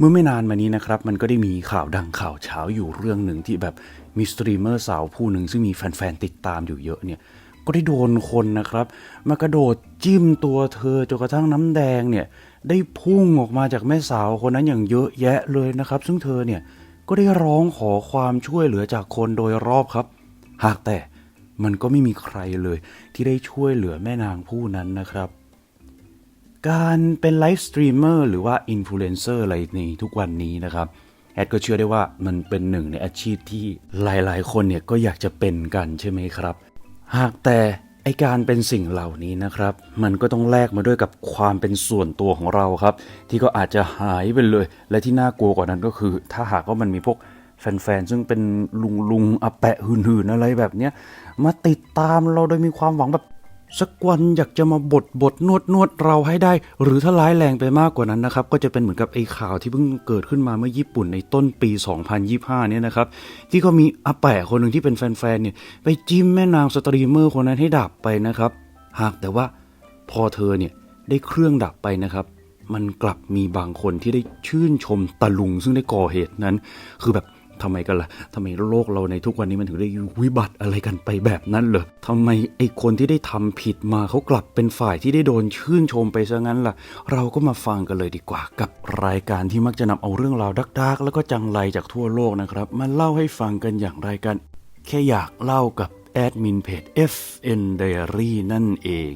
เมื่อไม่นานมานี้นะครับ มันก็ได้มีข่าวดังข่าวเช้าอยู่เรื่องหนึ่งที่แบบมีสตรีมเมอร์สาวผู้หนึ่งซึ่งมีแฟนๆติดตามอยู่เยอะเนี่ย ก็ได้โดนคนนะครับ มากระโดดจิ้มตัวเธอจนกระทั่งน้ำแดงเนี่ย ได้พุ่งออกมาจากแม่สาวคนนั้นอย่างเยอะแยะเลยนะครับ ซึ่งเธอเนี่ยก็ได้ร้องขอความช่วยเหลือจากคนโดยรอบครับ หากแต่มันก็ไม่มีใครเลยที่ได้ช่วยเหลือแม่นางผู้นั้นนะครับ การเป็นไลฟ์สตรีมเมอร์หรือว่าอินฟลูเอนเซอร์อะไรในทุกวันนี้นะครับ แอดก็เชื่อได้ว่ามันเป็นหนึ่งในอาชีพที่หลายๆ คนเนี่ยก็อยากจะเป็นกันใช่ไหมครับ หากแต่ไอการเป็นสิ่งเหล่านี้นะครับ มันก็ต้องแลกมาด้วยกับความเป็นส่วนตัวของเราครับ ที่ก็อาจจะหายไปเลย และที่น่ากลัวกว่านั้นก็คือ ถ้าหากว่ามันมีพวกแฟนๆ ซึ่งเป็นลุงลุงๆอแปะหืนๆ อะไรแบบเนี้ย มาติดตามเราโดยมีความหวังแบบ สักวันอยากจะมาบดบดนวดนวดเราให้ได้ หรือถ้าร้ายแรงไปมากกว่านั้นนะครับ ก็จะเป็นเหมือนกับไอ้ข่าวที่เพิ่งเกิดขึ้นมาเมื่อญี่ปุ่นในต้นปี 2025 เนี่ยนะครับ ที่ก็มีอาแปะคนหนึ่งที่เป็นแฟนๆเนี่ยไปจิ้มแม่นางสตรีมเมอร์คนนั้นให้ดับไปนะครับ หากแต่ว่าพอเธอเนี่ยได้เครื่องดับไปนะครับ มันกลับมีบางคนที่ได้ชื่นชมตะลุงซึ่งได้ก่อเหตุนั้น คือแบบ ทำไมกันละ่ะทำไมโลกเราในทุกวันนี้มันถึงได้วิบัติอะไรกันไปแบบนั้นเหรอทำไมไอ้คนที่ได้ทำผิดมาเขากลับเป็นฝ่ายที่ได้โดนชื่นชมไปซะงั้นล่ะ เราก็มาฟังกันเลยดีกว่า กับรายการที่มักจะนำเอาเรื่องราวดักๆ แล้วก็จังไรจากทั่วโลกนะครับมาเล่าให้ฟังกันอย่างรายการแค่อยากเล่ากับแอดมินเพจ FN Diary นั่นเอง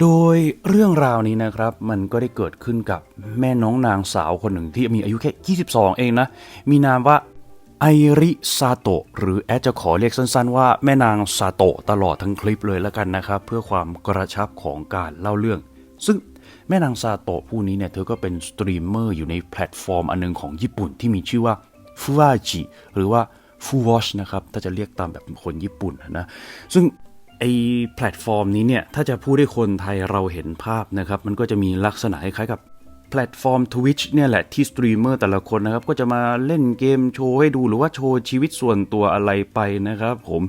โดยเรื่องราวนี้นะครับมันก็ได้เกิดขึ้นกับแม่น้องนางสาวคนหนึ่งที่มีอายุแค่ 22 เองนะ มีนามว่า ไอริซาโตะหรือแอดจะขอเรียกสั้นๆ ว่าแม่นางซาโตะตลอดทั้งคลิปเลยแล้วกันนะครับ เพื่อความกระชับของการเล่าเรื่อง ซึ่งแม่นางซาโตะผู้นี้เนี่ยเธอก็เป็นสตรีมเมอร์อยู่ในแพลตฟอร์มอันหนึงของญี่ปุ่นที่มีชื่อว่าฟูวาจิหรือว่าฟูวอชนะครับ ถ้าจะเรียกตามแบบคนญี่ปุ่นนะ ซึ่งไอแพลตฟอร์มนี้เนี่ย ถ้าจะพูดให้คนไทยเราเห็นภาพนะครับ มันก็จะมีลักษณะคล้ายๆกับ แพลตฟอร์ม Twitch เนี่ยแหละที่สตรีมเมอร์แต่ละคนนะครับ ก็จะมาเล่นเกมโชว์ให้ดูหรือว่าโชว์ชีวิตส่วนตัวอะไรไปนะครับผม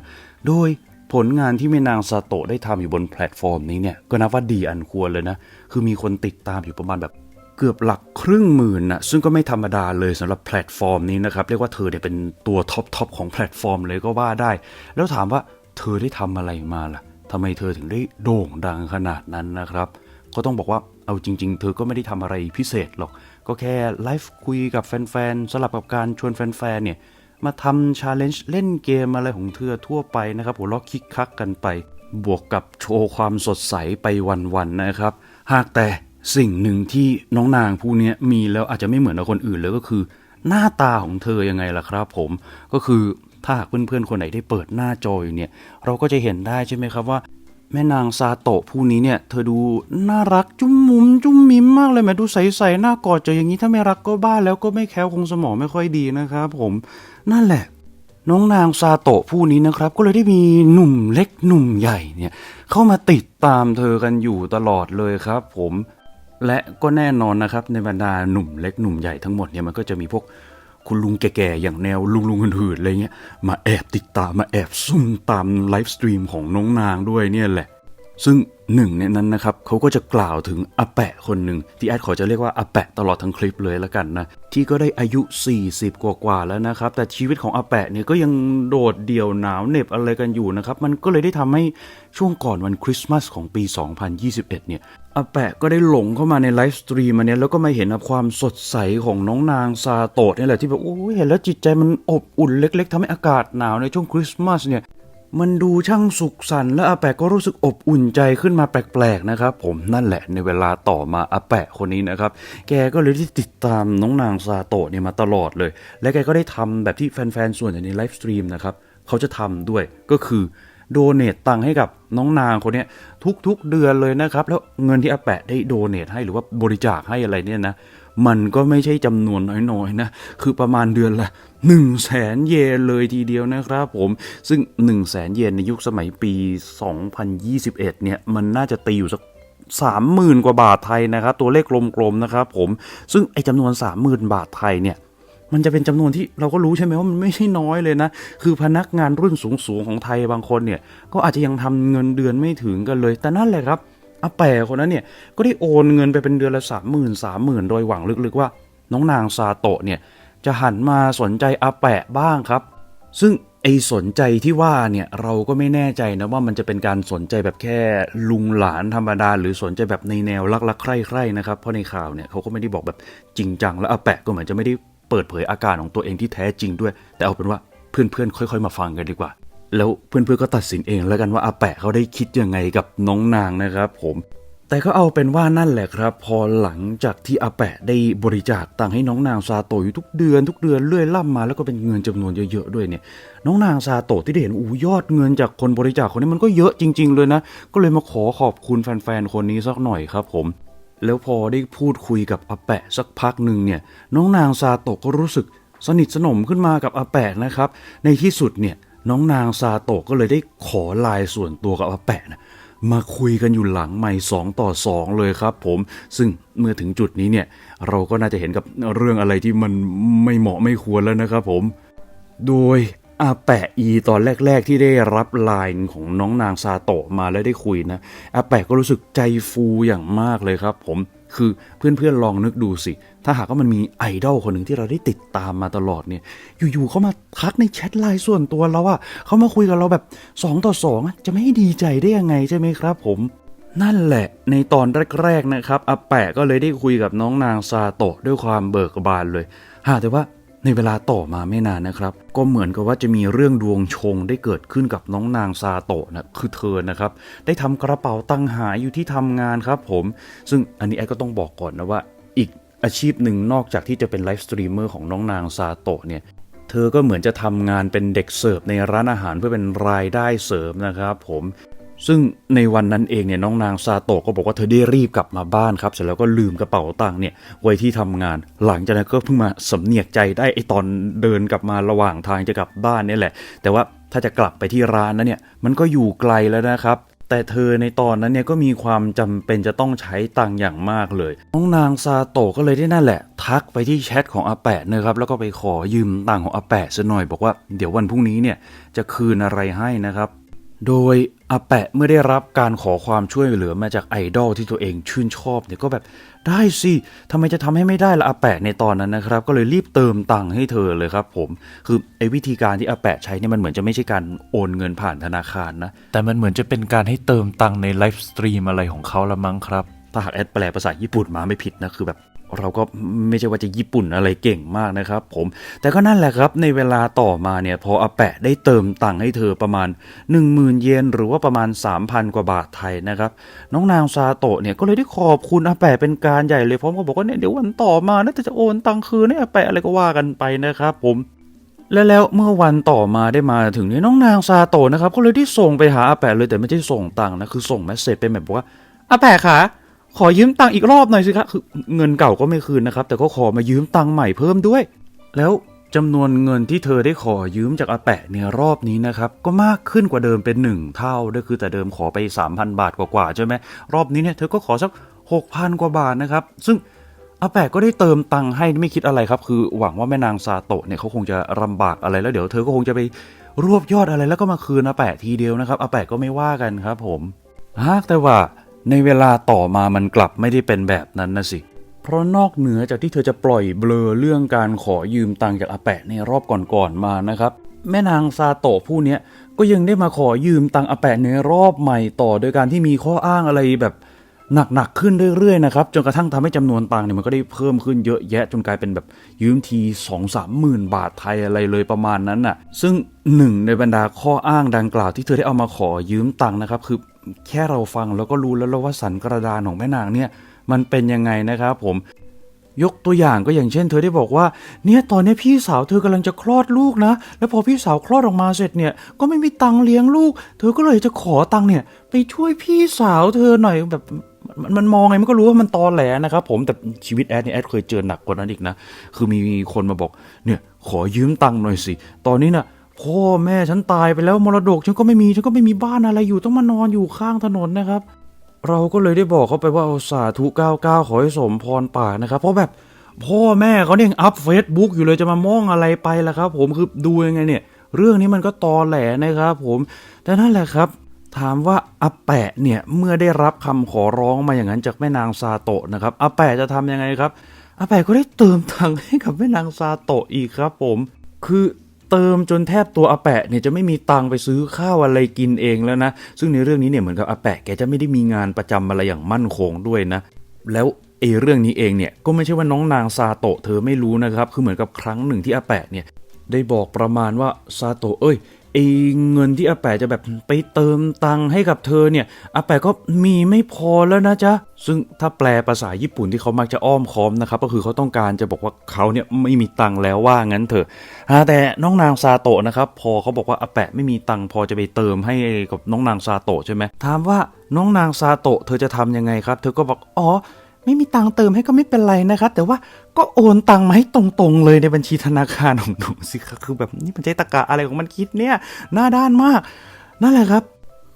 โดยผลงานที่แม่นางซาโตะได้ทำอยู่บนแพลตฟอร์มนี้เนี่ย ก็นับว่าดีอันควรเลยนะ คือมีคนติดตามอยู่ประมาณแบบเกือบหลักครึ่งหมื่นนะซึ่งก็ไม่ธรรมดาเลยสำหรับแพลตฟอร์มนี้นะครับ เรียกว่าเธอเนี่ยเป็นตัวท็อปทอปของแพลตฟอร์มเลยก็ว่าได้ แล้วถามว่าเธอได้ทำอะไรมาล่ะทำไมเธอถึงได้โด่งดังขนาดนั้นนะครับ ก็ต้องบอกว่า เอาจริง ๆ เธอก็ไม่ได้ทำอะไรพิเศษหรอก ก็แค่ไลฟ์คุยกับแฟนๆสลับกับการชวนแฟนๆเนี่ยมาทำชาเลนจ์เล่นเกมอะไรของเธอทั่วไปนะครับหัวเราะคิกคักกันไป บวกกับโชว์ความสดใสไปวันๆนะครับ หากแต่สิ่งหนึ่งที่น้องนางผู้นี้มีแล้วอาจจะไม่เหมือนกับคนอื่นเลยก็คือ หน้าตาของเธอยังไงล่ะครับผมก็คือถ้าหากเพื่อนๆคนไหนได้เปิดหน้าจออยู่เนี่ย เราก็จะเห็นได้ใช่ไหมครับว่า แม่นางซาโตะผู้นี้เนี่ย เธอดูน่ารักจุ้มมุมจุ้มมิมมากเลยแหมดูใสๆหน้ากอดเจออย่างนี้ถ้าไม่รักก็บ้าแล้วก็ไม่แคล้วคงสมองไม่ค่อยดีนะครับผมนั่นแหละ น้องนางซาโตะผู้นี้นะครับ ก็เลยได้มีหนุ่มเล็กหนุ่มใหญ่เนี่ย เข้ามาติดตามเธอกันอยู่ตลอดเลยครับ ผม และก็แน่นอนนะครับในบรรดาหนุ่มเล็กหนุ่มใหญ่ทั้งหมดเนี่ยมันก็จะมีพวก คุณลุงแก่ๆ อย่างแนวลุงลุงหื่นๆอะไรเงี้ยมาแอบติดตามมาแอบซุ่มตามไลฟ์สตรีมของน้องนางด้วยเนี่ยแหละ ซึ่งหนึ่งในนั้นนะครับเขาก็จะกล่าวถึงอาแปะคนหนึ่งที่แอดขอจะเรียกว่าอาแปะตลอดทั้งคลิปเลยแล้วกันนะ ที่ก็ได้อายุ 40 กว่าๆแล้วนะครับ แต่ชีวิตของอาแปะเนี่ยก็ยังโดดเดี่ยวหนาวเหน็บอะไรกันอยู่นะครับ มันก็เลยได้ทำให้ช่วงก่อนวันคริสต์มาสของปี 2021 เนี่ย อาแปะก็ได้หลงเข้ามาในไลฟ์สตรีมอันนี้แล้วก็มาเห็นความสดใสของน้องนางซาโตะนี่แหละที่แบบโอ้ยเห็นแล้วจิตใจมันอบอุ่นเล็ก ๆทำให้อากาศหนาวในช่วงคริสต์มาสเนี่ยมันดูช่างสุขสันต์และอาแปะก็รู้สึกอบอุ่นใจขึ้นมาแปลกๆนะครับ ผมนั่นแหละในเวลาต่อมาอาแปะคนนี้นะครับ แกก็เลยได้ติดตามน้องนางซาโตะเนี่ยมาตลอดเลย และแกก็ได้ทำแบบที่แฟนๆส่วนใหญ่ในไลฟ์สตรีมนะครับเขาจะทำด้วยก็คือ โดเนตตังค์ให้กับน้องนางคนนี้ทุกๆเดือนเลยนะครับ แล้วเงินที่อาแปะได้โดเนทให้หรือว่าบริจาคให้อะไรเนี่ยนะมันก็ไม่ใช่จำนวนน้อยๆนะ คือประมาณเดือนละ1 0 0 0 0แสนเยนเลยทีเดียวนะครับผม ซึ่ง 1 0 0 0 0แสนเยนในยุคสมัยปี 2021 เนี่ย มันน่าจะตีอยู่สัก30,000กว่าบาทไทยนะครับ ตัวเลขกลมๆนะครับผม ซึ่งไอ้จำนวน30,000บาทไทยเนี่ย มันจะเป็นจำนวนที่เราก็รู้ใช่ไหมว่ามันไม่ใช่น้อยเลยนะ คือพนักงานรุ่นสูงๆของไทยบางคนเนี่ย ก็อาจจะยังทำเงินเดือนไม่ถึงกันเลย แต่นั่นแหละครับอาแปะคนนั้นเนี่ย ก็ได้โอนเงินไปเป็นเดือนละสามหมื่นสามหมื่นโดยหวังลึกๆว่า น้องนางซาโตะเนี่ย จะหันมาสนใจอาแปะบ้างครับ ซึ่งไอ้สนใจที่ว่าเนี่ยเราก็ไม่แน่ใจนะว่ามันจะเป็นการสนใจแบบแค่ลุงหลานธรรมดา หรือสนใจแบบในแนวรักๆใคร่ๆนะครับเพราะในข่าวเนี่ยเขาก็ไม่ได้บอกแบบจริงจังแล้วอาแปะก็เหมือนจะไม่ได้ เปิดเผยอาการของตัวเองที่แท้จริงด้วย แต่เอาเป็นว่าเพื่อนๆ ค่อย ๆ มาฟังกันดีกว่า แล้วเพื่อนๆก็ตัดสินเองแล้วกันว่าอาแปะเขาได้คิดยังไงกับน้องนางนะครับผมแต่ก็เอาเป็นว่านั่นแหละครับ พอหลังจากที่อาแปะได้บริจาคตังค์ให้น้องนางซาโตะอยู่ทุกเดือนทุกเดือนเรื่อยล่ำมาแล้วก็เป็นเงินจำนวนเยอะๆด้วยเนี่ย น้องนางซาโตะที่ได้เห็นอู้ยอดเงินจากคนบริจาคคนนี้มันก็เยอะจริง ๆ เลยนะ ก็เลยมาขอขอบคุณแฟนๆคนนี้สักหน่อยครับผม แล้วพอได้พูดคุยกับอาแปะสักพักหนึ่งเนี่ยน้องนางซาโตะก็รู้สึกสนิทสนมขึ้นมากับอาแปะนะครับ ในที่สุดเนี่ยน้องนางซาโตะก็เลยได้ขอลน์ส่วนตัวกับอาแปะนะมาคุยกันอยู่หลังไม่สองต่อสองเลยครับผม ซึ่งเมื่อถึงจุดนี้เนี่ยเราก็น่าจะเห็นกับเรื่องอะไรที่มันไม่เหมาะไม่ควรแล้วนะครับผม โดย อาแปะอีตอนแรก ๆ ที่ได้รับไลน์ของน้องนางซาโตะมาแล้วได้คุยนะอาแปะก็รู้สึกใจฟูอย่างมากเลยครับผมคือเพื่อนๆลองนึกดูสิ ถ้าหากว่ามันมีไอดอลคนหนึ่งที่เราได้ติดตามมาตลอดเนี่ย อยู่ๆเขามาทักในแชทไลน์ส่วนตัวเราอะเขามาคุยกับเราแบบ 2 ต่อ2อะจะไม่ให้ดีใจได้ยังไงใช่ไหมครับผมนั่นแหละในตอนแรก ๆ นะครับอาแปะก็เลยได้คุยกับน้องนางซาโตะด้วยความเบิกบานเลยหาแต่ว่า ในเวลาต่อมาไม่นานนะครับ ก็เหมือนกับว่าจะมีเรื่องดวงชงได้เกิดขึ้นกับน้องนางซาโตะนะคือเธอนะครับ ได้ทำกระเป๋าตังหายอยู่ที่ทำงานครับผม ซึ่งอันนี้ไอ้ก็ต้องบอกก่อนนะว่า อีกอาชีพหนึ่งนอกจากที่จะเป็นไลฟ์สตรีมเมอร์ของน้องนางซาโตะเนี่ยเธอก็เหมือนจะทำงานเป็นเด็กเสิร์ฟในร้านอาหารเพื่อเป็นรายได้เสริมนะครับผม ซึ่งในวันนั้นเองเนี่ยน้องนางซาโตะก็บอกว่าเธอได้รีบกลับมาบ้านครับ เสร็จแล้วก็ลืมกระเป๋าตังค์เนี่ยไว้ที่ทำงาน หลังจากนั้นก็เพิ่งมาสำเนียกใจได้ไอตอนเดินกลับมาระหว่างทางจะกลับบ้านนี่แหละ แต่ว่าถ้าจะกลับไปที่ร้านนั้นเนี่ยมันก็อยู่ไกลแล้วนะครับแต่เธอในตอนนั้นเนี่ยก็มีความจำเป็นจะต้องใช้ตังค์อย่างมากเลย น้องนางซาโตะก็เลยได้นั่นแหละ ทักไปที่แชทของอาแปะนะครับ แล้วก็ไปขอยืมตังค์ของอาแปะซะหน่อยบอกว่าเดี๋ยววันพรุ่งนี้เนี่ยจะคืนอะไรให้นะครับ โดยอาแปะเมื่อได้รับการขอความช่วยเหลือมาจากไอดอลที่ตัวเองชื่นชอบเนี่ยก็แบบได้สิทำไมจะทำให้ไม่ได้ละอาแปะในตอนนั้นนะครับ ก็เลยรีบเติมตังค์ให้เธอเลยครับผมคือไอ้วิธีการที่อาแปะใช้เนี่ยมันเหมือนจะไม่ใช่การโอนเงินผ่านธนาคารนะ แต่มันเหมือนจะเป็นการให้เติมตังค์ในไลฟ์สตรีมอะไรของเขาละมั้งครับถ้าหากแอดแปลภาษาญี่ปุ่นมาไม่ผิดนะคือแบบ เราก็ไม่ใช่ว่าจะญี่ปุ่นอะไรเก่งมากนะครับผม แต่ก็นั่นแหละครับในเวลาต่อมาเนี่ยพออาแปะได้เติมตังค์ให้เธอประมาณ 10,000 เยนหรือว่าประมาณ 3,000 กว่าบาทไทยนะครับ น้องนางซาโตะเนี่ยก็เลยได้ขอบคุณอาแปะเป็นการใหญ่เลยพร้อมกับบอกว่าเนี่ยเดี๋ยววันต่อมาน่าจะโอนตังค์คืนให้อาแปะอะไรก็ว่ากันไปนะครับผมและแล้วเมื่อวันต่อมาได้มาถึงนี่น้องนางซาโตะนะครับก็เลยได้ส่งไปหาอาแปะเลยแต่ไม่ใช่ส่งตังค์นะคือส่งเมสเซจเป็นแบบว่าอาแปะขา ขอยืมตังค์อีกรอบหน่อยสิครับคือเงินเก่าก็ไม่คืนนะครับ แต่ก็ขอมายืมตังค์ใหม่เพิ่มด้วย แล้วจำนวนเงินที่เธอได้ขอยืมจากอาแปะในรอบนี้นะครับ ก็มากขึ้นกว่าเดิมเป็นหนึ่งเท่าด้วยคือแต่เดิมขอไป 3,000 บาทกว่าๆใช่ไหมรอบนี้เนี่ยเธอก็ขอสัก 6,000 กว่าบาทนะครับ ซึ่งอาแปะก็ได้เติมตังค์ให้ไม่คิดอะไรครับ คือหวังว่าแม่นางซาโตะเนี่ยเขาคงจะลำบากอะไรแล้วเดี๋ยวเธอก็คงจะไปรวบยอดอะไรแล้วก็มาคืนอาแปะทีเดียวนะครับอาแปะก็ไม่ว่ากันครับ ผมหากแต่ว่า ในเวลาต่อมามันกลับไม่ได้เป็นแบบนั้นนะสิ เพราะนอกเหนือจากที่เธอจะปล่อยเบลอเรื่องการขอยืมตังค์จากอาแปะในรอบก่อนๆมานะครับ แม่นางซาโตะผู้เนี้ยก็ยังได้มาขอยืมตังค์อาแปะในรอบใหม่ต่อ โดยการที่มีข้ออ้างอะไรแบบหนักๆขึ้นเรื่อยๆนะครับจนกระทั่งทำให้จำนวนตังค์เนี่ยมันก็ได้เพิ่มขึ้นเยอะแยะจนกลายเป็นแบบยืมที2องสามหมื่นบาทไทยอะไรเลยประมาณนั้นน่ะ ซึ่งหนึ่งในบรรดาข้ออ้างดังกล่าวที่เธอได้เอามาขอยืมตังค์นะครับ คือ แค่เราฟังแล้วก็รู้แล้วว่าสันกระดานของแม่นางเนี่ยมันเป็นยังไงนะครับผมยกตัวอย่างก็อย่างเช่น เธอได้บอกว่าเนี่ยตอนนี้พี่สาวเธอกำลังจะคลอดลูกนะ แล้วพอพี่สาวคลอดออกมาเสร็จเนี่ยก็ไม่มีตังค์เลี้ยงลูก เธอก็เลยจะขอตังค์เนี่ย ไปช่วยพี่สาวเธอหน่อยแบบมันมองไงมันก็รู้ว่ามันตอแหลนะครับผมแต่ชีวิตแอดเนี่ยแอดเคยเจอหนักกว่านั้นอีกนะ คือมีคนมาบอกเนี่ยขอยืมตังค์หน่อยสิ ตอนนี้น่ะ พ่อแม่ฉันตายไปแล้วมรดกฉันก็ไม่มีฉันก็ไม่มีบ้านอะไรอยู่ต้องมานอนอยู่ข้างถนนนะครับ เราก็เลยได้บอกเขาไปว่าเอาสาธุ99ขอให้สมพรป่านะครับ เพราะแบบพ่อแม่เขาเนี่ยอัพเฟซบุ๊กอยู่เลยจะมามองอะไรไปล่ะครับ ผมคือดูยังไงเนี่ย เรื่องนี้มันก็ตอแหลนะครับ ผมแต่นั่นแหละครับ ถามว่าอาแปะเนี่ยเมื่อได้รับคำขอร้องมาอย่างนั้นจากแม่นางซาโตะนะครับอาแปะจะทำยังไงครับอาแปะก็ได้เติมตังค์ให้กับแม่นางซาโตะอีกครับ ผม คือ เติมจนแทบตัวอาแปะเนี่ยจะไม่มีตังไปซื้อข้าวอะไรกินเองแล้วนะ ซึ่งในเรื่องนี้เนี่ยเหมือนกับอาแปะแกจะไม่ได้มีงานประจำอะไรอย่างมั่นคงด้วยนะ แล้วไอ้เรื่องนี้เองเนี่ยก็ไม่ใช่ว่าน้องนางซาโตะเธอไม่รู้นะครับ คือเหมือนกับครั้งหนึ่งที่อาแปะเนี่ยได้บอกประมาณว่าซาโตะเอ้ย อ้เงินที่อาแปะจะแบบไปเติมตังค์ให้กับเธอเนี่ยอาแปะก็มีไม่พอแล้วนะจ๊ะ ซึ่งถ้าแปลภาษาญี่ปุ่นที่เขามักจะอ้อมค้อมนะครับก็คือเขาต้องการจะบอกว่าเขาเนี่ยไม่มีตังค์แล้วว่างั้นเถอะแต่น้องนางซาโตะนะครับพอเขาบอกว่าอาแปะไม่มีตังค์พอจะไปเติมให้กับน้องนางซาโตะใช่ไหมถามว่าน้องนางซาโตะเธอจะทำยังไงครับ เธอก็บอกอ๋อ ไม่มีตังค์เติมให้ก็ไม่เป็นไรนะครับ แต่ว่าก็โอนตังค์มาให้ตรงๆ เลยในบัญชีธนาคารของหนูสิครับคือแบบนี่มันใช้ตะกะอะไรของมันคิดเนี่ยหน้าด้านมาก นั่นแหละครับ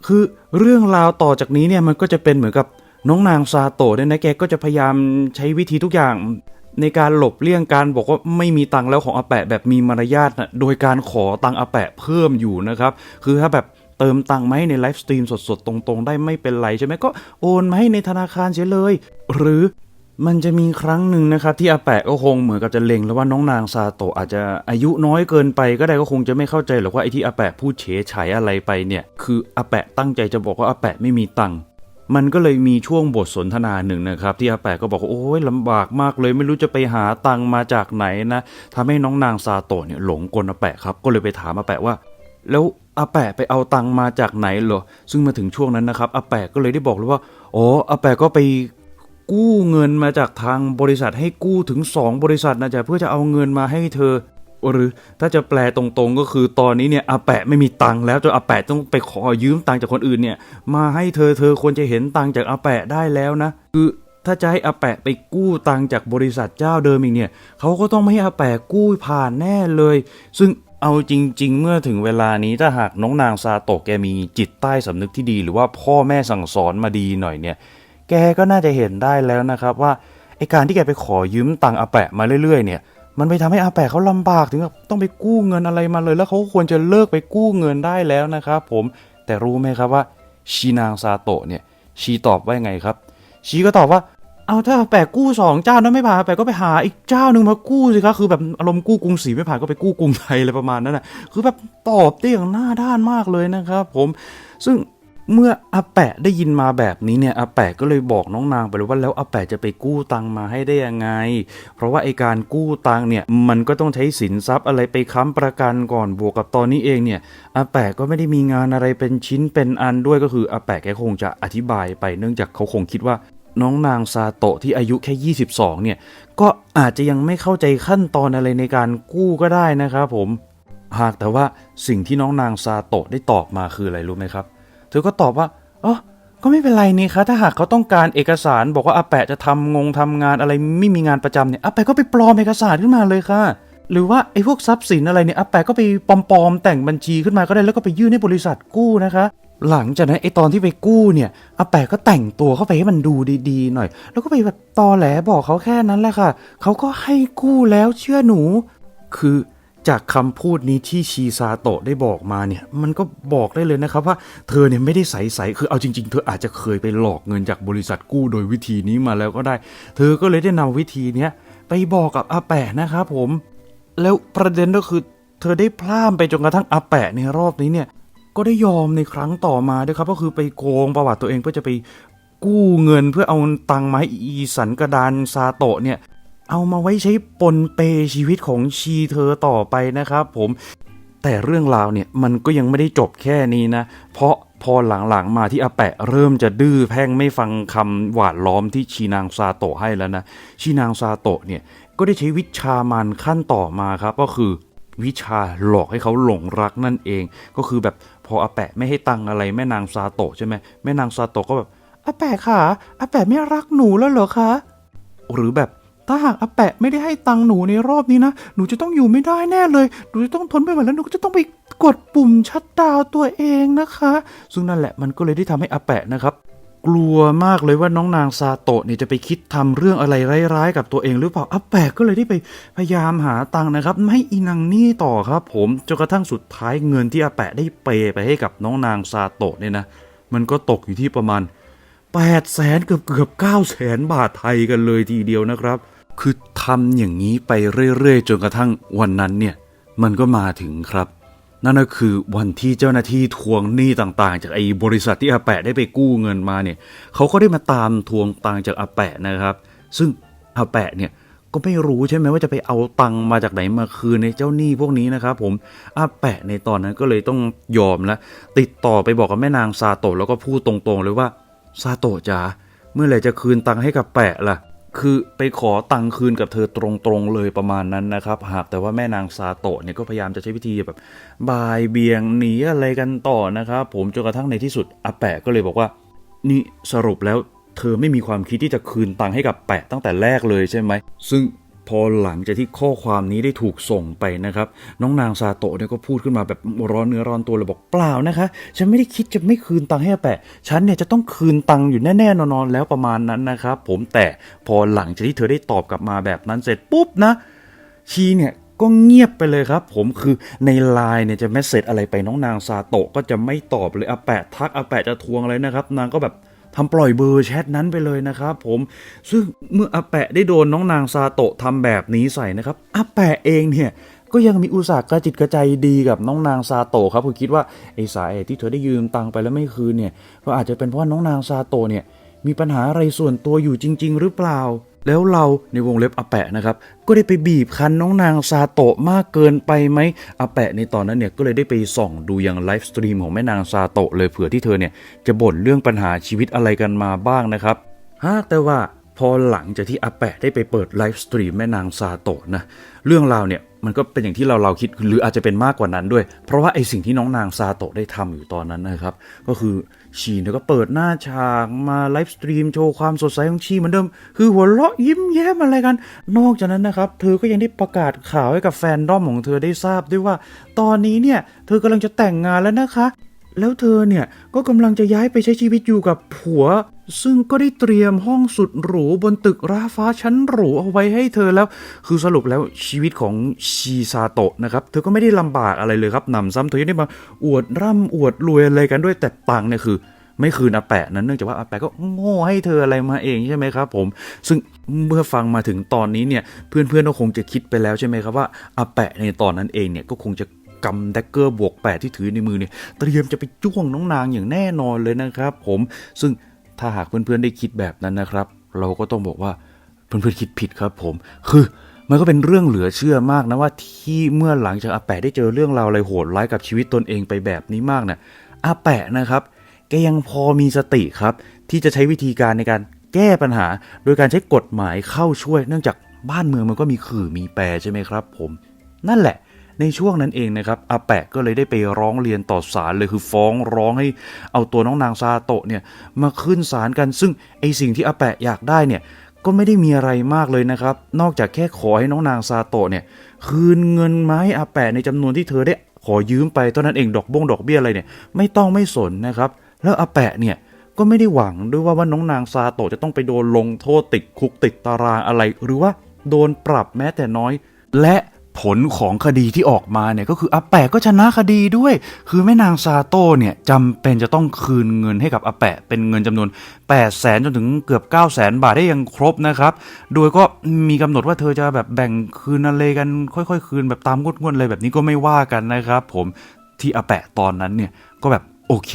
คือเรื่องราวต่อจากนี้เนี่ยมันก็จะเป็นเหมือนกับน้องนางซาโตะเนี่ยนะแกก็จะพยายามใช้วิธีทุกอย่างในการหลบเลี่ยงการบอกว่าไม่มีตังค์แล้วของอาแปะแบบมีมารยาทนะโดยการขอตังค์อาแปะเพิ่มอยู่นะครับ คือถ้าแบบ เติมตังค์มาให้ในไลฟ์สตรีมสดๆ ตรงๆ ได้ไม่เป็นไรใช่ไหมก็โอนมาให้ในธนาคารเสียเลย หรือมันจะมีครั้งหนึ่งนะครับ ที่อาแปะก็คงเหมือนกับจะเล็งแล้วว่าน้องนางซาโตะอาจจะอายุน้อยเกินไปก็ได้ก็คงจะไม่เข้าใจหรอกว่าไอ้ที่อาแปะพูดเฉยฉายอะไรไปเนี่ยคืออาแปะตั้งใจจะบอกว่าอาแปะไม่มีตังค์มันก็เลยมีช่วงบทสนทนาหนึ่งนะครับ ที่อาแปะก็บอกว่าโอ้ยลำบากมากเลยไม่รู้จะไปหาตังค์มาจากไหนนะทำให้น้องนางซาโตะเนี่ยหลงกลอาแปะครับ ก็เลยไปถามอาแปะว่า แล้ว อาแปะไปเอาตังมาจากไหนเหรอ ซึ่งมาถึงช่วงนั้นนะครับอาแปะก็เลยได้บอกเลยว่า อ๋ออาแปะก็ไปกู้เงินมาจากทางบริษัทให้กู้ถึง 2 บริษัทนะจ๊ะเพื่อจะเอาเงินมาให้เธอ หรือถ้าจะแปลตรงๆก็คือตอนนี้เนี่ยอาแปะไม่มีตังค์แล้วจนอาแปะต้องไปขอยืมตังค์จากคนอื่นเนี่ย มาให้เธอเธอควรจะเห็นตังค์จากอาแปะได้แล้วนะ คือถ้าจะให้อาแปะไปกู้ตังจากบริษัทเจ้าเดิมอีกเนี่ยเขาก็ต้องไม่ให้อาแปะกู้ผ่านแน่เลย ซึ่ง เอาจริง ๆ เมื่อถึงเวลานี้ถ้าหากน้องนางซาโตะแกมีจิตใต้สำนึกที่ดี หรือว่าพ่อแม่สั่งสอนมาดีหน่อยเนี่ย แกก็น่าจะเห็นได้แล้วนะครับว่าไอการที่แกไปขอยืมตังอาแปะมาเรื่อยๆ เนี่ย มันไปทำให้อาแปะเขาลำบากถึงกับต้องไปกู้เงินอะไรมาเลย แล้วเขาควรจะเลิกไปกู้เงินได้แล้วนะครับผมแต่รู้ไหมครับว่าชีนางซาโตะเนี่ยชีตอบว่ายังไงครับชีก็ตอบว่า เอาถ้าแปะกู้สองเจ้านั้นไม่ผ่านแปะก็ไปหาอีกเจ้าหนึ่งมากู้สิครับคือแบบอารมณ์กู้กรุงศรีไม่ผ่านก็ไปกู้กรุงไทยอะไรประมาณนั้นนะคือแบบตอบได้อย่างหน้าด้านมากเลยนะครับผมซึ่งเมื่ออาแปะได้ยินมาแบบนี้เนี่ยอาแปะก็เลยบอกน้องนางไปเลยว่าแล้วอาแปะจะไปกู้ตังมาให้ได้ยังไง เพราะว่าไอการกู้ตังเนี่ยมันก็ต้องใช้สินทรัพย์อะไรไปค้ำประกันก่อนบวกกับตอนนี้เองเนี่ยอาแปะก็ไม่ได้มีงานอะไรเป็นชิ้นเป็นอันด้วยก็คืออาแปะแกคงจะอธิบายไปเนื่องจากเขาคงคิดว่า น้องนางซาโตะที่อายุแค่ 22 เนี่ย ก็อาจจะยังไม่เข้าใจขั้นตอนอะไรในการกู้ก็ได้นะครับผม หากแต่ว่าสิ่งที่น้องนางซาโตะได้ตอบมาคืออะไรรู้ไหมครับ เธอก็ตอบว่าอ๋อก็ไม่เป็นไรนี่คะถ้าหากเขาต้องการเอกสารบอกว่าอาแปะจะทำงงทำงานอะไรไม่มีงานประจำเนี่ยอาแปะก็ไปปลอมเอกสารขึ้นมาเลยค่ะ หรือว่าไอ้พวกทรัพย์สินอะไรเนี่ยอาแปะก็ไปปลอมๆแต่งบัญชีขึ้นมาก็ได้แล้วก็ไปยื่นให้บริษัทกู้นะคะ หลังจากนั้นไอตอนที่ไปกู้เนี่ยอาแปะก็แต่งตัวเข้าไปให้มันดูดีๆหน่อย แล้วก็ไปแบบตอแหลบอกเขาแค่นั้นแหละค่ะเขาก็ให้กู้แล้วเชื่อหนู คือจากคำพูดนี้ที่ชีซาโตะได้บอกมาเนี่ย มันก็บอกได้เลยนะครับว่าเธอเนี่ยไม่ได้ใสๆคือเอาจริง ๆ เธออาจจะเคยไปหลอกเงินจากบริษัทกู้โดยวิธีนี้มาแล้วก็ได้ เธอก็เลยได้นำวิธีเนี้ยไปบอกกับอาแปะนะครับผม แล้วประเด็นก็คือ เธอได้พลาดไปจนกระทั่งอาแปะในรอบนี้เนี่ย ก็ได้ยอมในครั้งต่อมาด้วยครับ ก็คือไปโกงประวัติตัวเองเพื่อจะไปกู้เงินเพื่อเอาตังค์มาให้อีสันกระดานซาโตะเนี่ย เอามาไว้ใช้ปนเปชีวิตของชีเธอต่อไปนะครับผมแต่เรื่องราวเนี่ยมันก็ยังไม่ได้จบแค่นี้นะ เพราะพอหลังๆมาที่อาแปะเริ่มจะดื้อแพ่งไม่ฟังคำหวานล้อมที่ชีนางซาโตะให้แล้วนะชีนางซาโตะเนี่ยก็ได้ใช้วิชามันขั้นต่อมาครับ ก็คือวิชาหลอกให้เขาหลงรักนั่นเอง ก็คือแบบ ออาแปะไม่ให้ตังอะไรแม่นางซาโตะใช่ไหมแม่นางซาโตะก็แบบอาแปะค่ะอาแปะไม่รักหนูแล้วเหรอคะหรือแบบถ้าหากอาแปะไม่ได้ให้ตังหนูในรอบนี้นะหนูจะต้องอยู่ไม่ได้แน่เลยหนูจะต้องทนไม่ไหวแล้วหนูก็จะต้องไปกดปุ่มชัดดาวตัวเองนะคะ ซึ่งนั่นแหละมันก็เลยได้ทำให้อาแปะนะครับ กลัวมากเลยว่าน้องนางซาโตะเนี่ยจะไปคิดทำเรื่องอะไรร้ายๆกับตัวเองหรือเปล่าอาแปะก็เลยได้ไปพยายามหาตังค์นะครับ ไม่ให้อีนางนี่ต่อครับ ผมจนกระทั่งสุดท้ายเงินที่อาแปะได้เปย์ไปให้กับน้องนางซาโตะเนี่ยนะมันก็ตกอยู่ที่ประมาณ8แสนเกือบเกือบ9แสนบาทไทยกันเลยทีเดียวนะครับ คือทำอย่างนี้ไปเรื่อยๆ จนกระทั่งวันนั้นเนี่ยมันก็มาถึงครับ นั่นก็คือวันที่เจ้าหน้าที่ทวงหนี้ต่างๆ จากไอ้บริษัทที่อาแปะได้ไปกู้เงินมาเนี่ยเขาก็ได้มาตามทวงตังจากอาแปะนะครับ ซึ่งอาแปะเนี่ยก็ไม่รู้ใช่ไหมว่าจะไปเอาตังมาจากไหนมาคืนในเจ้าหนี้พวกนี้นะครับผมอาแปะในตอนนั้นก็เลยต้องยอมแล้วติดต่อไปบอกกับแม่นางซาโตะแล้วก็พูดตรงๆเลยว่าซาโตะจ๋าเมื่อไหร่จะคืนตังให้กับแปะล่ะ คือไปขอตังคืนกับเธอตรงๆเลยประมาณนั้นนะครับ หากแต่ว่าแม่นางซาโตะเนี่ยก็พยายามจะใช้วิธีแบบบายเบียงหนีอะไรกันต่อนะครับผมจนกระทั่งในที่สุดอาแปะก็เลยบอกว่า นี่สรุปแล้วเธอไม่มีความคิดที่จะคืนตังค์ให้กับแปะตั้งแต่แรกเลยใช่ไหม ซึ่ง พอหลังจากที่ข้อความนี้ได้ถูกส่งไปนะครับ น้องนางซาโตะเนี่ยก็พูดขึ้นมาแบบร้อนเนื้อร้อนตัวเลยบอกเปล่านะคะ ฉันไม่ได้คิดจะไม่คืนตังค์ให้อาแปะ ฉันเนี่ยจะต้องคืนตังค์อยู่แน่ๆนอนๆแล้วประมาณนั้นนะครับ ผมแต่พอหลังจากที่เธอได้ตอบกลับมาแบบนั้นเสร็จปุ๊บนะชีเนี่ยก็เงียบไปเลยครับ ผมคือในไลน์เนี่ยจะแมสเซจอะไรไปน้องนางซาโตะก็จะไม่ตอบเลยอาแปะทักอาแปะจะทวงอะไรนะครับ นางก็แบบ ทำปล่อยเบอร์แชทนั้นไปเลยนะครับผมซึ่งเมื่ออาแปะได้โดนน้องนางซาโตะทำแบบนี้ใส่นะครับอาแปะเองเนี่ยก็ยังมีอุตส่าหกระจิตกระใจดีกับน้องนางซาโตะครับคือคิดว่าไอ้สาเหตุที่เธอได้ยืมตังค์ไปแล้วไม่คืนเนี่ยก็อาจจะเป็นเพราะว่าน้องนางซาโตะเนี่ยมีปัญหาอะไรส่วนตัวอยู่จริง ๆ หรือเปล่า แล้วเราในวงเล็บอาแปะนะครับ ก็ได้ไปบีบคั้นน้องนางซาโตะมากเกินไปไหมอาแปะในตอนนั้นเนี่ยก็เลยได้ไปส่องดูยังไลฟ์สตรีมของแม่นางซาโตะเลยเผื่อที่เธอเนี่ยจะบ่นเรื่องปัญหาชีวิตอะไรกันมาบ้างนะครับฮะแต่ว่าพอหลังจากที่อาแปะได้ไปเปิดไลฟ์สตรีมแม่นางซาโตะนะเรื่องราวเนี่ยมันก็เป็นอย่างที่เราเราคิดหรืออาจจะเป็นมากกว่านั้นด้วย เพราะว่าไอสิ่งที่น้องนางซาโตะได้ทำอยู่ตอนนั้นนะครับ ก็คือ ชีเนี่ยก็เปิดหน้าฉากมาไลฟ์สตรีมโชว์ความสดใสของชีเหมือนเดิม คือหัวเราะยิ้มแย้มอะไรกัน นอกจากนั้นนะครับ เธอก็ยังได้ประกาศข่าวให้กับแฟนดอมของเธอได้ทราบด้วยว่า ตอนนี้เนี่ย เธอกำลังจะแต่งงานแล้วนะคะ แล้วเธอเนี่ยก็กำลังจะย้ายไปใช้ชีวิตอยู่กับผัว ซึ่งก็ได้เตรียมห้องสุดหรูบนตึกราฟ้าชั้นหรูเอาไว้ให้เธอแล้ว คือสรุปแล้วชีวิตของชีซาโตะนะครับ เธอก็ไม่ได้ลำบากอะไรเลยครับนำซ้ำเธอยังได้มาอวดร่ำอวดรวยอะไรกันด้วยแต่ตังเนี่ยคือไม่คืนอาแปะนั้นเนื่องจากว่าอาแปะก็โง่ให้เธออะไรมาเองใช่ไหมครับผม ซึ่งเมื่อฟังมาถึงตอนนี้เนี่ยเพื่อนๆก็คงจะคิดไปแล้วใช่ไหมครับว่าอาแปะในตอนนั้นเองเนี่ยก็คงจะกำแดกเกอร์บวกแปดที่ถือในมือเนี่ยเตรียมจะไปจ้วงน้องนางอย่างแน่นอนเลยนะครับผมซึ่ง ถ้าหากเพื่อนๆได้คิดแบบนั้นนะครับ เราก็ต้องบอกว่าเพื่อนๆคิดผิดครับผม คือมันก็เป็นเรื่องเหลือเชื่อมากนะว่าที่เมื่อหลังจากอาแปะได้เจอเรื่องราวอะไรโหดร้ายกับชีวิตตนเองไปแบบนี้มากเนี่ยอาแปะนะครับแกยังพอมีสติครับ ที่จะใช้วิธีการในการแก้ปัญหา โดยการใช้กฎหมายเข้าช่วย เนื่องจากบ้านเมืองมันก็มีขื่อมีแปรใช่ไหมครับ ผม นั่นแหละ ในช่วงนั้นเองนะครับอาแปะก็เลยได้ไปร้องเรียนต่อศาลเลยคือฟ้องร้องให้เอาตัวน้องนางซาโตะเนี่ยมาขึ้นศาลกัน ซึ่งไอสิ่งที่อาแปะอยากได้เนี่ยก็ไม่ได้มีอะไรมากเลยนะครับ นอกจากแค่ขอให้น้องนางซาโตะเนี่ยคืนเงินมาให้อาแปะในจำนวนที่เธอได้ขอยืมไปเท่านั้นเองดอกบงดอกเบี้ยอะไรเนี่ยไม่ต้องไม่สนนะครับ แล้วอาแปะเนี่ยก็ไม่ได้หวังด้วยว่าว่าน้องนางซาโตะจะต้องไปโดนลงโทษติดคุกติดตารางอะไร หรือว่าโดนปรับแม้แต่น้อย และ ผลของคดีที่ออกมาเนี่ยก็คืออาแปะก็ชนะคดีด้วย คือแม่นางซาโต้เนี่ยจำเป็นจะต้องคืนเงินให้กับอาแปะเป็นเงินจำนวน 8 0 0แสนจนถึงเกือบ 9 0 0แสนบาทได้ยังครบนะครับ โดยก็มีกำหนดว่าเธอจะแบบแบ่งคืนอะไรกัน ค่อยๆ คืนแบบตามงวดๆอะไรแบบนี้ก็ไม่ว่ากันนะครับผมที่อาแปะตอนนั้นเนี่ยก็แบบโอเค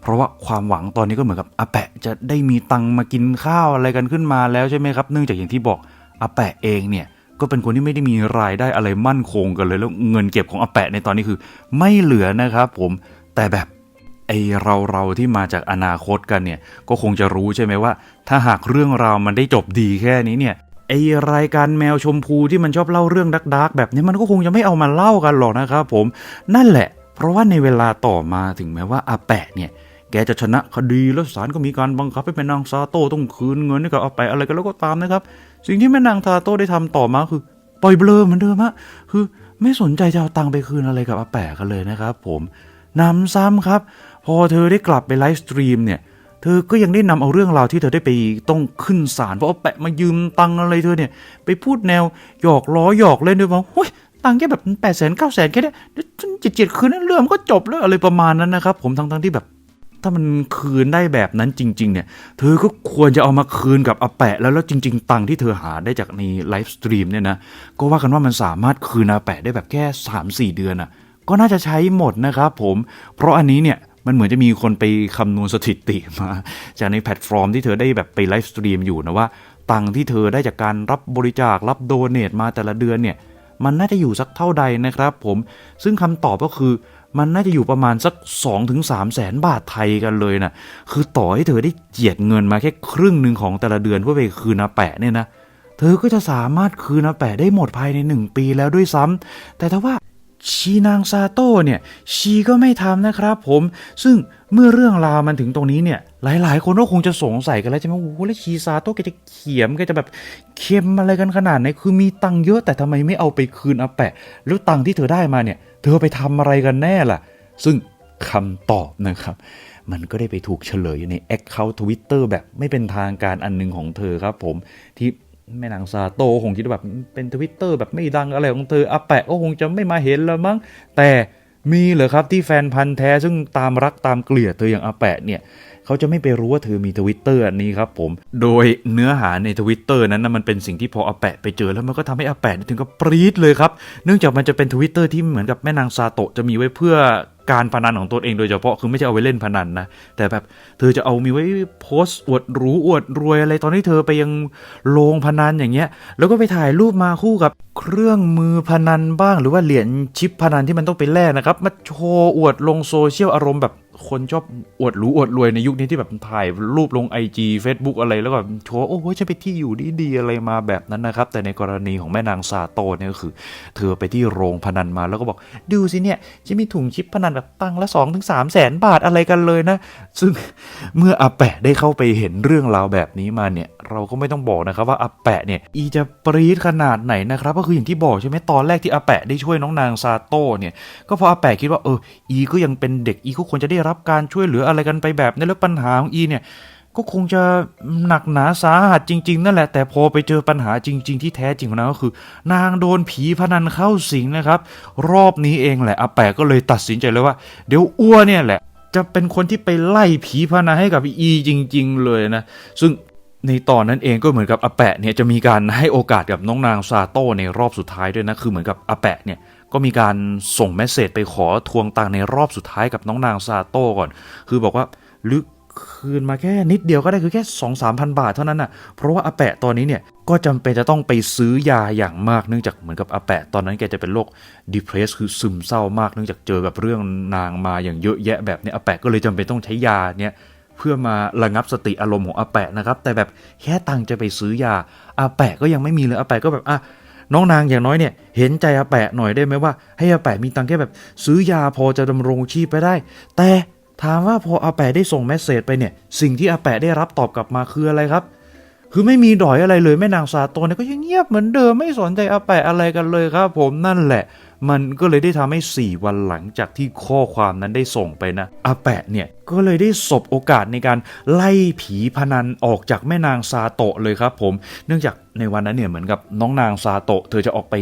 เพราะว่าความหวังตอนนี้ก็เหมือนกับอาแปะจะได้มีตังค์มากินข้าวอะไรกันขึ้นมาแล้วใช่ไหมครับ เนื่องจากอย่างที่บอกอาแปะเองเนี่ย ก็เป็นคนที่ไม่ได้มีรายได้อะไรมั่นคงกันเลย แล้วเงินเก็บของอาแปะในตอนนี้คือ ไม่เหลือนะครับผมแต่แบบไอเราเราที่มาจากอนาคตกันเนี่ยก็คงจะรู้ใช่ไหมว่า ถ้าหากเรื่องราวมันได้จบดีแค่นี้เนี่ยไอรายการแมวชมพูที่มันชอบเล่าเรื่องดักๆแบบนี้มันก็คงจะไม่เอามาเล่ากันหรอกนะครับผมนั่นแหละ เพราะว่าในเวลาต่อมาถึงแม้ว่าอาแปะเนี่ย แกจะชนะคดีแล้วศาลก็มีการบังคับให้แม่นางซาโต้ต้องคืนเงินให้กับอาแปะอะไรกันแล้วก็ตามนะครับ สิ่งที่แม่นางซาโต้ได้ทำต่อมาคือปล่อยเบลอเหมือนเดิมฮะคือไม่สนใจจะเอาตังค์ไปคืนอะไรกับอาแปะกันเลยนะครับ ผมนำซ้ำครับ พอเธอได้กลับไปไลฟ์สตรีมเนี่ยเธอก็ยังได้นำเอาเรื่องราวที่เธอได้ไปต้องขึ้นศาลเพราะอาแปะมายืมตังค์อะไรเธอเนี่ยไปพูดแนวหยอกล้อหยอกเล่นด้วยว่าโอ้ยตังค์แค่แบบแปดแสนเก้าแสนแค่นี้เดี๋ยวฉันจิตจิตคืนนั้นเรื่องมันก็จบแล้วอะไรประมาณนั้นนะครับ ผมทั้งทั้งๆที่แบบ ถ้ามันคืนได้แบบนั้นจริง ๆ เนี่ย เธอก็ควรจะเอามาคืนกับอาแปะ แล้วแล้วจริง ๆ ตังที่เธอหาได้จากในไลฟ์สตรีมเนี่ยนะ ก็ว่ากันว่ามันสามารถคืนอาแปะได้แบบแค่ 3-4 เดือนอะ ก็น่าจะใช้หมดนะครับผม เพราะอันนี้เนี่ยมันเหมือนจะมีคนไปคำนวณสถิติมา จากในแพลตฟอร์มที่เธอได้แบบไปไลฟ์สตรีมอยู่นะว่า ตังที่เธอได้จากการรับบริจาครับโดเนทมาแต่ละเดือนเนี่ย มันน่าจะอยู่สักเท่าใดนะครับผม ซึ่งคำตอบก็คือ มันน่าจะอยู่ประมาณสัก2-3ถึง3แสนบาทไทยกันเลยนะคือต่อให้เธอได้เจียดเงินมาแค่ครึ่งหนึ่งของแต่ละเดือนเพื่อไปคืนอาแปะเนี่ยนะเธอก็จะสามารถคืนอาแปะได้หมดภายใน 1 ปีแล้วด้วยซ้ำแต่ถ้าว่าชีนางซาโต้เนี่ยชีก็ไม่ทำนะครับผมซึ่งเมื่อเรื่องราวมันถึงตรงนี้เนี่ยหลาย ๆ คนก็คงจะสงสัยกันแล้วใช่ไหมโอ้โหแล้วชีซาโต้แกจะเขียมแกจะแบบเค็มอะไรกันขนาดไหนคือมีตังค์เยอะแต่ทำไมไม่เอาไปคืนอาแปะ แล้วตังค์ที่เธอได้มาเนี่ย เธอไปทำอะไรกันแน่ล่ะ ซึ่งคำตอบนะครับ มันก็ได้ไปถูกเฉลยในแอคเคาท์ทวิตเตอร์แบบไม่เป็นทางการอันหนึงของเธอครับผมที่แม่นางซาโตคงคิดว่าแบบเป็นทวิตเตอร์แบบไม่ดังอะไรของเธออาแปะก็คงจะไม่มาเห็นแล้วมั้งแต่มีเหรอครับที่แฟนพันธ์แท้ซึ่งตามรักตามเกลียดเธออย่างอาแปะเนี่ย เขาจะไม่ไปรู้ว่าเธอมีทวิตเตอร์อันนี้ครับผม โดยเนื้อหาในทวิตเตอร์นั้นนะมันเป็นสิ่งที่พออาแปะไปเจอแล้วมันก็ทำให้อาแปะถึงกับปรี๊ดเลยครับ เนื่องจากมันจะเป็นทวิตเตอร์ที่เหมือนกับแม่นางซาโตะจะมีไว้เพื่อการพนันของตัวเองโดยเฉพาะคือไม่ใช่เอาไว้เล่นพนันนะ แต่แบบเธอจะเอามีไว้โพสต์อวดหรู้อวดรวยอะไรตอนที่เธอไปยังโรงพนันอย่างเงี้ย แล้วก็ไปถ่ายรูปมาคู่กับเครื่องมือพนันบ้าง หรือว่าเหรียญชิปพนันที่มันต้องไปแลกนะครับมาโชว์อวดลงโซเชียลอารมณ์แบบ คนชอบอวดรู้อวดรวยในยุคนี้ที่แบบถ่ายรูปลง IG Facebook อะไรแล้วก็โชว์โอ้โหฉันไปที่อยู่ดีๆอะไรมาแบบนั้นนะครับ แต่ในกรณีของแม่นางซาโตเนี่ยก็คือ เธอไปที่โรงพนันมาแล้วก็บอก ดูสิเนี่ยจะมีถุงชิปพนันแบบตังละ2-3ถึง3แสนบาทอะไรกันเลยนะ ซึ่งเมื่ออาแปะได้เข้าไปเห็นเรื่องราวแบบนี้มาเนี่ย เราก็ไม่ต้องบอกนะครับว่าอาแปะเนี่ยอีจะปรี๊ดขนาดไหนนะครับก็คืออย่างที่บอกใช่ไหมตอนแรกที่อาแปะได้ช่วยน้องนางซาโต้เนี่ยก็เพราะอาแปะคิดว่าเอออีก็ยังเป็นเด็กอีก็ควรจะได้รับการช่วยเหลืออะไรกันไปแบบนี้แล้วปัญหาของอีเนี่ยก็คงจะหนักหนาสาหัสจริง ๆ นั่นแหละ แต่พอไปเจอปัญหาจริง ๆ ที่แท้จริงของนางก็คือ นางโดนผีพนันเข้าสิงนะครับ รอบนี้เองแหละอาแปะก็เลยตัดสินใจเลยว่า เดี๋ยวอ้วเนี่ยแหละ จะเป็นคนที่ไปไล่ผีพนันให้กับอีจริง ๆ เลยนะ ซึ่งในตอนนั้นเองก็เหมือนกับอาแปะเนี่ยจะมีการให้โอกาสกับน้องนางซาโต้ในรอบสุดท้ายด้วยนะคือเหมือนกับอาแปะเนี่ย ก็มีการส่งเมสเซจไปขอทวงตังในรอบสุดท้ายกับน้องนางซาโต้ก่อน คือบอกว่าลึกคืนมาแค่นิดเดียวก็ได้คือแค่2 3 0 0 0 บาทเท่านั้นน่ะ เพราะว่าอาแปะตอนนี้เนี่ยก็จำเป็นจะต้องไปซื้อยาอย่างมากเนื่องจากเหมือนกับอาแปะตอนนั้นแกจะเป็นโรค depress คือซึมเศร้ามากเนื่องจากเจอกับเรื่องนางมาอย่างเยอะแยะแบบนี้อาแปะก็เลยจำเป็นต้องใช้ยาเนี่ยเพื่อมาระงับสติอารมณ์ของอาแปะนะครับ แต่แบบแค่ตังจะไปซื้อยาอาแปะก็ยังไม่มีเลยอาแปะก็แบบอะ น้องนางอย่างน้อยเนี่ยเห็นใจอาแปะหน่อยได้ไหมว่า ให้อาแปะมีตังค์แค่แบบซื้อยาพอจะดำรงชีพไปได้ แต่ถามว่าพออาแปะได้ส่งเมสเซจไปเนี่ย สิ่งที่อาแปะได้รับตอบกลับมาคืออะไรครับ คือไม่มีดอยอะไรเลยแม่นางซาโตเนี่ยก็ยังเงียบเหมือนเดิมไม่สนใจอาแปะอะไรกันเลยครับ ผมนั่นแหละ มันก็เลยได้ทำให้ 4 วันหลังจากที่ข้อความนั้นได้ส่งไปนะอาแปะเนี่ยก็เลยได้สบโอกาสในการไล่ผีพนันออกจากแม่นางซาโตะเลยครับผม เนื่องจากในวันนั้นเนี่ยเหมือนกับน้องนางซาโตะ เธอจะออกไป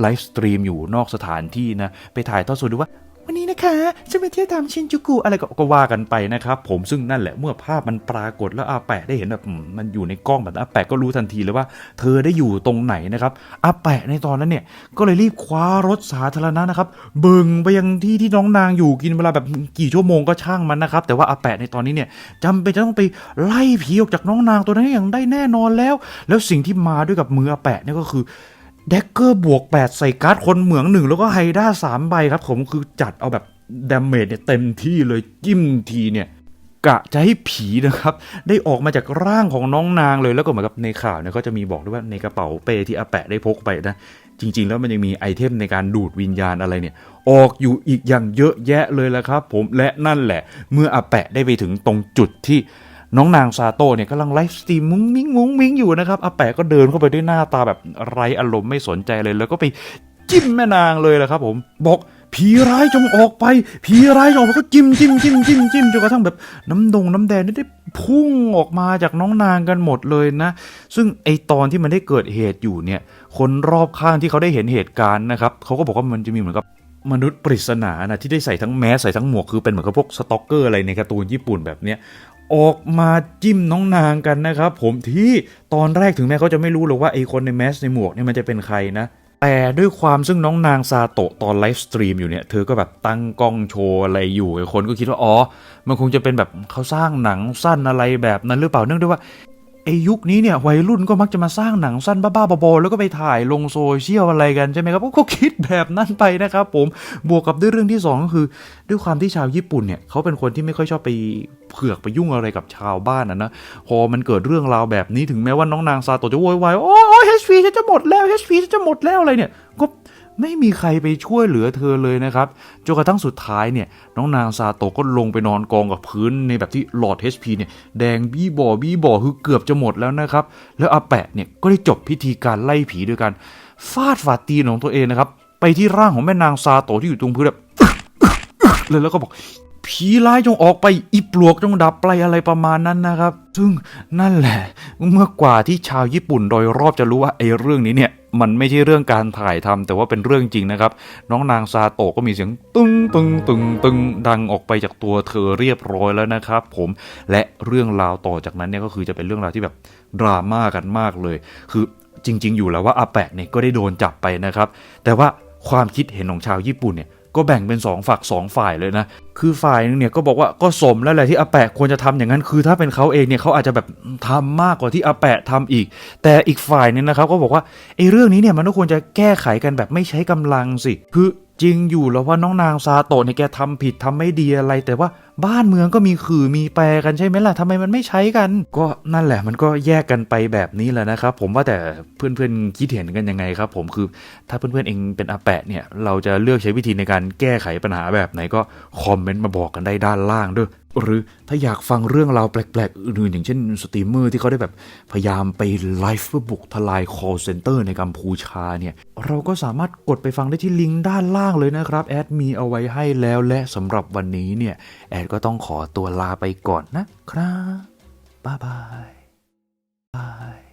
ไลฟ์สตรีมอยู่นอกสถานที่นะ ไปถ่ายทอดสดดูว่า วันนี้นะคะจะไปเที่ยวทำชินจูกุอะไรก็ก็ว่ากันไปนะครับ ผมซึ่งนั่นแหละเมื่อภาพมันปรากฏแล้วอาแปะได้เห็นแบบมันอยู่ในกล้องแบบอาแปะก็รู้ทันทีเลยว่า เธอได้อยู่ตรงไหนนะครับอาแปะในตอนนั้นเนี่ย ก็เลยรีบคว้ารถสาธารณะนะครับเบิ่งไปยังที่ที่น้องนางอยู่กินเวลาแบบกี่ชั่วโมงก็ช่างมันนะครับ แต่ว่าอาแปะในตอนนี้เนี่ยจำเป็นจะต้องไปไล่ผีออกจากน้องนางตัวนั้นอย่างได้แน่นอนแล้ว แล้วสิ่งที่มาด้วยกับมืออาแปะเนี่ยก็คือ แดกเกอร์บวก 8 ใส่การ์ดคนเหมืองหนึ่งแล้วก็ไฮด้าสามใบครับ ผมคือจัดเอาแบบดาเมจเนี่ยเต็มที่เลยจิ้มทีเนี่ย กะจะให้ผีนะครับ ได้ออกมาจากร่างของน้องนางเลยแล้วก็เหมือนกับในข่าวเนี่ยก็จะมีบอกด้วยว่าในกระเป๋าเป้ที่อาแปะได้พกไปนะ จริง ๆ แล้วมันยังมีไอเทมในการดูดวิญญาณอะไรเนี่ย ออกอยู่อีกอย่างเยอะแยะเลยละครับ ผมและนั่นแหละ เมื่ออาแปะได้ไปถึงตรงจุดที่ น้องนางซาโต้เนี่ยกำลังไลฟ์สตรีมมุ้งมิ้งมุ้งมิ้งอยู่นะครับอาแปะก็เดินเข้าไปด้วยหน้าตาแบบไรอารมณ์ไม่สนใจเลยแล้วก็ไปจิ้มแม่นางเลยแหละครับ ผมบอกผีร้ายจงออกไป ผีร้ายจงออกไปก็จิ้มจิ้มจิ้มจิ้มจิ้มจนกระทั่งแบบน้ำดงน้ำแดงนี่ได้พุ่งออกมาจากน้องนางกันหมดเลยนะ ซึ่งไอตอนที่มันได้เกิดเหตุอยู่เนี่ย คนรอบข้างที่เขาได้เห็นเหตุการณ์นะครับเขาก็บอกว่ามันจะมีเหมือนกับมนุษย์ปริศนานะที่ได้ใส่ทั้งแมสใส่ทั้งหมวกคือเป็นเหมือนกับพวกสต็อกเกอร์อะไรในการ์ตูนญี่ปุ่นแบบเนี้ย ออกมาจิ้มน้องนางกันนะครับผมที่ตอนแรกถึงแม้เขาจะไม่รู้หรอกว่าไอคนในแมสในหมวกเนี่ยมันจะเป็นใครนะแต่ด้วยความซึ่งน้องนางซาโตะตอนไลฟ์สตรีมอยู่เนี่ย เธอก็แบบตั้งกล้องโชว์อะไรอยู่ไอคนก็คิดว่า อ๋อ มันคงจะเป็นแบบเขาสร้างหนังสั้นอะไรแบบนั้นหรือเปล่าเนื่องด้วยว่า ไอ้ยุคนี้เนี่ยวัยรุ่นก็มักจะมาสร้างหนังสั้นบ้าๆบอๆแล้วก็ไปถ่ายลงโซเชียลอะไรกันใช่ไหมครับก็คิดแบบนั้นไปนะครับผมบวกกับด้วยเรื่องที่สองก็คือ ด้วยความที่ชาวญี่ปุ่นเนี่ยเขาเป็นคนที่ไม่ค่อยชอบไปเผือกไปยุ่งอะไรกับชาวบ้านนะนะพอมันเกิดเรื่องราวแบบนี้ถึงแม้ว่าน้องนางซาโตะจะโวยวายโอ้ย HP ฉันจะหมดแล้ว HP ฉันจะหมดแล้วอะไรเนี่ยก็ ไม่มีใครไปช่วยเหลือเธอเลยนะครับจนกระทั่งสุดท้ายเนี่ยน้องนางซาโตก็ลงไปนอนกองกับพื้นในแบบที่หลอด HP เนี่ยแดงบี้บ่อบี้บ่อคือเกือบจะหมดแล้วนะครับ แล้วอาแปะเนี่ยก็ได้จบพิธีการไล่ผีด้วยกันฟาดฝาตีนของตัวเองนะครับ ไปที่ร่างของแม่นางซาโตที่อยู่ตรงพื้นแบบเลยแล้วก็บอกผีร้ายจงออกไปอีปลวกจงดับไปอะไรประมาณนั้นนะครับ ซึ่งนั่นแหละ เมื่อกว่าที่ชาวญี่ปุ่นโดยรอบจะรู้ว่าไอ้เรื่องนี้เนี่ย มันไม่ใช่เรื่องการถ่ายทำแต่ว่าเป็นเรื่องจริงนะครับ น้องนางซาโตะก็มีเสียงตึงตึงตึงตึงดังออกไปจากตัวเธอเรียบร้อยแล้วนะครับ ผมและเรื่องราวต่อจากนั้นเนี่ยก็คือจะเป็นเรื่องราวที่แบบดราม่ากันมากเลย คือจริง ๆ อยู่แล้วว่าอาแปะเนี่ยก็ได้โดนจับไปนะครับ แต่ว่าความคิดเห็นของชาวญี่ปุ่นเนี่ย ก็แบ่งเป็น 2 ฝัก 2 ฝ่ายเลยนะ คือฝ่ายนึงเนี่ยก็บอกว่าก็สมแล้วแหละที่อาแปะควรจะทำอย่างนั้น คือถ้าเป็นเขาเองเนี่ยเขาอาจจะแบบทำมากกว่าที่อาแปะทำอีก แต่อีกฝ่ายนึงนะครับก็บอกว่าไอ้เรื่องนี้เนี่ยมันก็ควรจะแก้ไขกันแบบไม่ใช้กำลังสิ คือจริงอยู่แล้วว่าน้องนางซาโตะเนี่ยแกทำผิดทำไม่ดีอะไรแต่ว่า บ้านเมืองก็มีขื่อมีแปรกันใช่ไหมล่ะทำไมมันไม่ใช้กัน ก็นั่นแหละมันก็แยกกันไปแบบนี้แหละนะครับ ผมว่าแต่เพื่อนๆคิดเห็นกันยังไงครับ ผมคือถ้าเพื่อนๆเองเป็นอาแปะเนี่ย เราจะเลือกใช้วิธีในการแก้ไขปัญหาแบบไหนก็คอมเมนต์มาบอกกันได้ด้านล่างด้วย หรือถ้าอยากฟังเรื่องราวแปลกๆอื่นๆอย่างเช่นสตรีมเมอร์ที่เขาได้แบบพยายามไปไลฟ์เพื่อบุกทลาย call center ในกัมพูชาเนี่ย เราก็สามารถกดไปฟังได้ที่ลิงก์ด้านล่างเลยนะครับ แอดมีเอาไว้ให้แล้วและสำหรับวันนี้เนี่ย แอดก็ต้องขอตัวลาไปก่อนนะครับบ๊ายบาย